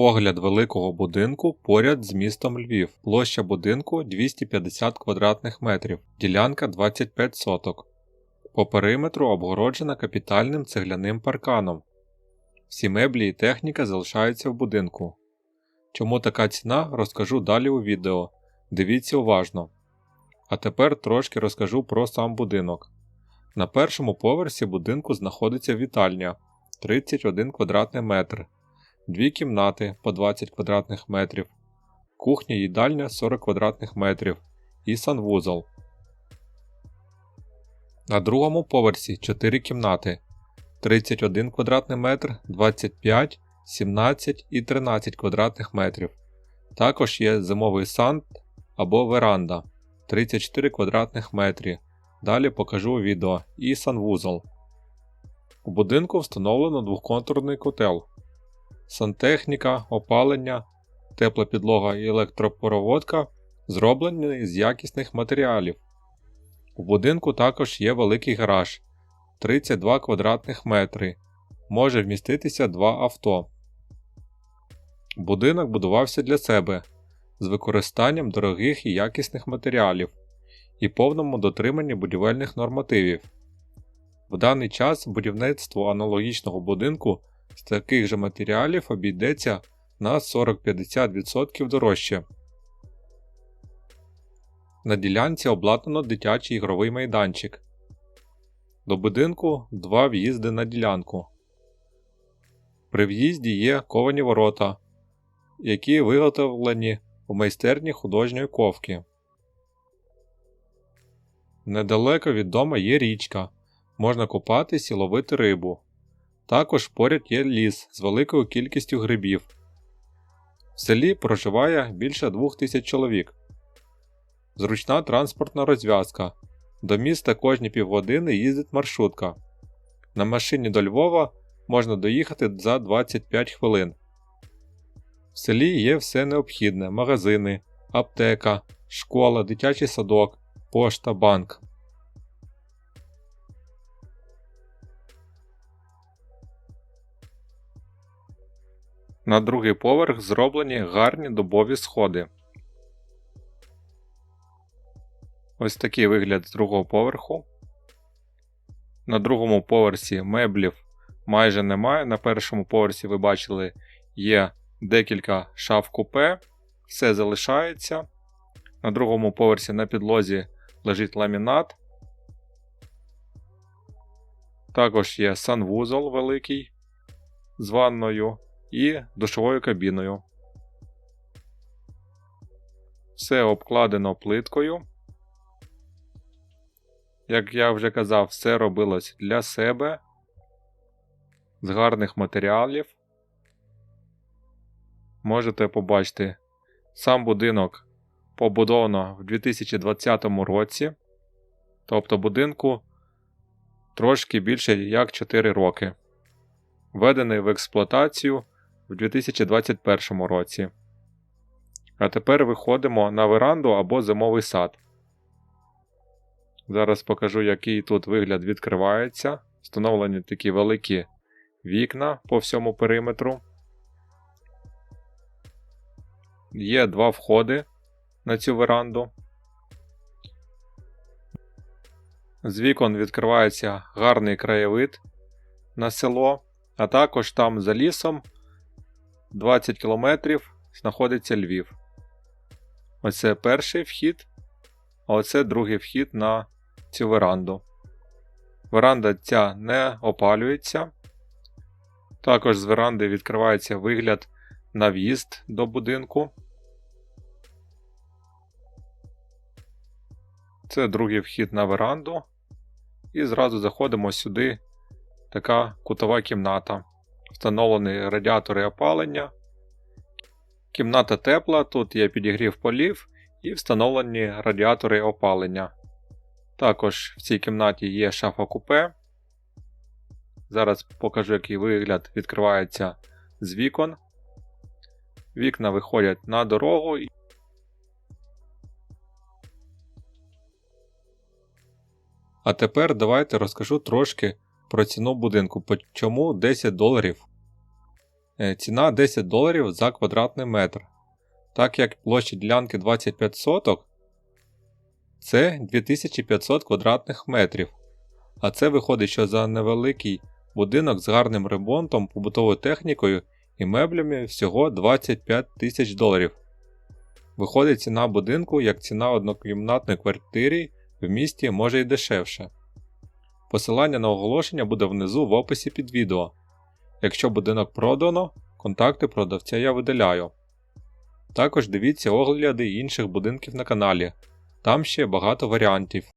Огляд великого будинку поряд з містом Львів. Площа будинку 250 квадратних метрів, ділянка 25 соток. По периметру обгороджена капітальним цегляним парканом. Всі меблі і техніка залишаються в будинку. Чому така ціна, розкажу далі у відео. Дивіться уважно. А тепер трошки розкажу про сам будинок. На першому поверсі будинку знаходиться вітальня 31 квадратний метр, дві кімнати по 20 квадратних метрів, кухня їдальня 40 квадратних метрів і санвузол. На другому поверсі 4 кімнати 31 квадратний метр, 25, 17 і 13 квадратних метрів. Також є зимовий санд або веранда 34 квадратних метрі. Далі покажу відео і санвузол. У будинку встановлено двохконтурний котел, сантехніка, опалення, тепла підлога і електропроводка зроблені з якісних матеріалів. У будинку також є великий гараж 32 квадратних метри. Може вміститися два авто. Будинок будувався для себе з використанням дорогих і якісних матеріалів і повному дотриманні будівельних нормативів. В даний час будівництво аналогічного будинку з таких же матеріалів обійдеться на 40-50% дорожче. На ділянці обладнано дитячий ігровий майданчик. До будинку два в'їзди на ділянку. При в'їзді є ковані ворота, які виготовлені у майстерні художньої ковки. Недалеко від дома є річка, можна купатись і ловити рибу. Також поряд є ліс з великою кількістю грибів. В селі проживає більше 2000 чоловік. Зручна транспортна розв'язка. До міста кожні півгодини їздить маршрутка. На машині до Львова можна доїхати за 25 хвилин. В селі є все необхідне: магазини, аптека, школа, дитячий садок, пошта, банк. На другий поверх зроблені гарні дубові сходи. Ось такий вигляд з другого поверху. На другому поверсі меблів майже немає. На першому поверсі ви бачили є декілька шаф купе, все залишається. На другому поверсі на підлозі лежить ламінат. Також є санвузол великий з ванною і душовою кабіною. Все обкладено плиткою. Як я вже казав, все робилось для себе з гарних матеріалів. Можете побачити, сам будинок побудовано в 2020 році, тобто будинку трошки більше як 4 роки. Введений в експлуатацію в 2021 році. А тепер виходимо на веранду або зимовий сад. Зараз покажу, який тут вигляд відкривається. Встановлені такі великі вікна по всьому периметру. Є два входи на цю веранду. З вікон відкривається гарний краєвид на село, а також там за лісом 20 км знаходиться Львів. Оце перший вхід, а оце другий вхід на цю веранду. Веранда ця не опалюється. Також з веранди відкривається вигляд на в'їзд до будинку. Це другий вхід на веранду. І зразу заходимо сюди така кутова кімната. Встановлені радіатори опалення. Кімната тепла, тут є підігрів полів і встановлені радіатори опалення. Також в цій кімнаті є шафа купе. Зараз покажу, який вигляд відкривається з вікон. Вікна виходять на дорогу. А тепер давайте розкажу трошки про ціну будинку. Чому 10 доларів? Е, Ціна 10 доларів за квадратний метр. Так як площа ділянки 25 соток, це 2500 квадратних метрів. А це виходить, що за невеликий будинок з гарним ремонтом, побутовою технікою і меблями всього 25 тисяч доларів. Виходить ціна будинку як ціна однокімнатної квартири в місті може й дешевше. Посилання на оголошення буде внизу в описі під відео. Якщо будинок продано, контакти продавця я видаляю. Також дивіться огляди інших будинків на каналі, там ще багато варіантів.